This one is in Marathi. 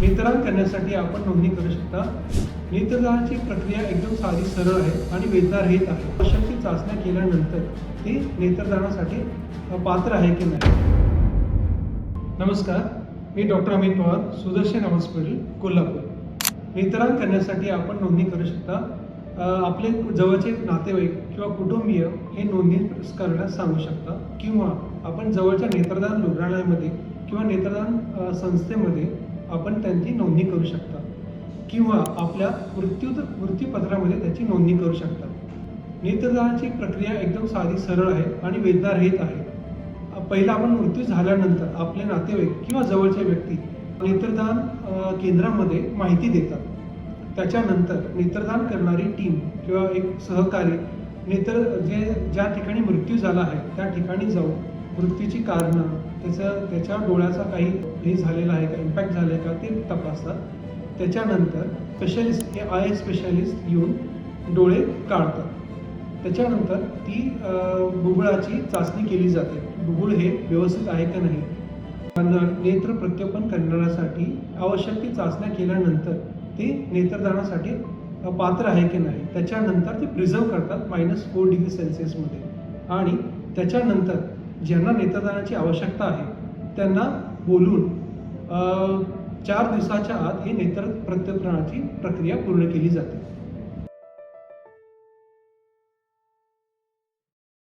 नेत्रदान करण्यासाठी आपण नोंदणी करू शकता. नेत्रदानाची प्रक्रिया एकदम साधी सरळ आहे आणि वेदनारहित आहे. आवश्यकची चाचण्या केल्यानंतर ते नेत्रदानासाठी पात्र आहे की नाही? नमस्कार मी डॉक्टर अमित पवार सुदर्शन हॉस्पिटल कोल्हापूर. नेत्रदान करण्यासाठी आपण नोंदणी करू शकता. आपले जवळचे नातेवाईक किंवा कुटुंबीय हे नोंदणी करण्यास सांगू शकता. किंवा आपण जवळच्या नेत्रदान रुग्णालयामध्ये किंवा नेत्रदान संस्थेमध्ये आपण त्यांची नोंदणी करू शकता. किंवा आपल्या मृत्यू मृत्यूपत्रामध्ये त्याची नोंदणी करू शकता. नेत्रदानाची प्रक्रिया एकदम साधी सरळ आहे आणि वेदनारहित आहे. पहिला आपण मृत्यू झाल्यानंतर आपले नातेवाईक किंवा जवळचे व्यक्ती नेत्रदान केंद्रामध्ये माहिती देतात. त्याच्यानंतर नेत्रदान करणारी टीम किंवा एक सहकारी नेत्र जे ज्या ठिकाणी मृत्यू झाला आहे त्या ठिकाणी जाऊन मृत्यूची कारणं त्याचं त्याच्या डोळ्याचा काही हे झालेला आहे का इम्पॅक्ट झाला आहे का ते तपासतात त्याच्यानंतर स्पेशलिस्ट हे आय स्पेशालिस्ट येऊन डोळे काढतात. त्याच्यानंतर ती बुबुळाची चाचणी केली जाते. बुबुळ हे व्यवस्थित आहे का नाही? नेत्र प्रत्यर्पण करण्यासाठी आवश्यक ती चाचण्या केल्यानंतर ते नेत्रदानासाठी पात्र आहे की नाही? त्याच्यानंतर ते प्रिझर्व करतात मायनस फोर डिग्री सेल्सिअसमध्ये आणि त्याच्यानंतर ज्यांना नेत्रदानाची आवश्यकता आहे त्यांना बोलून चार दिवसाच्या आत ही नेत्र प्रत्यर्पणाची प्रक्रिया पूर्ण केली जाते.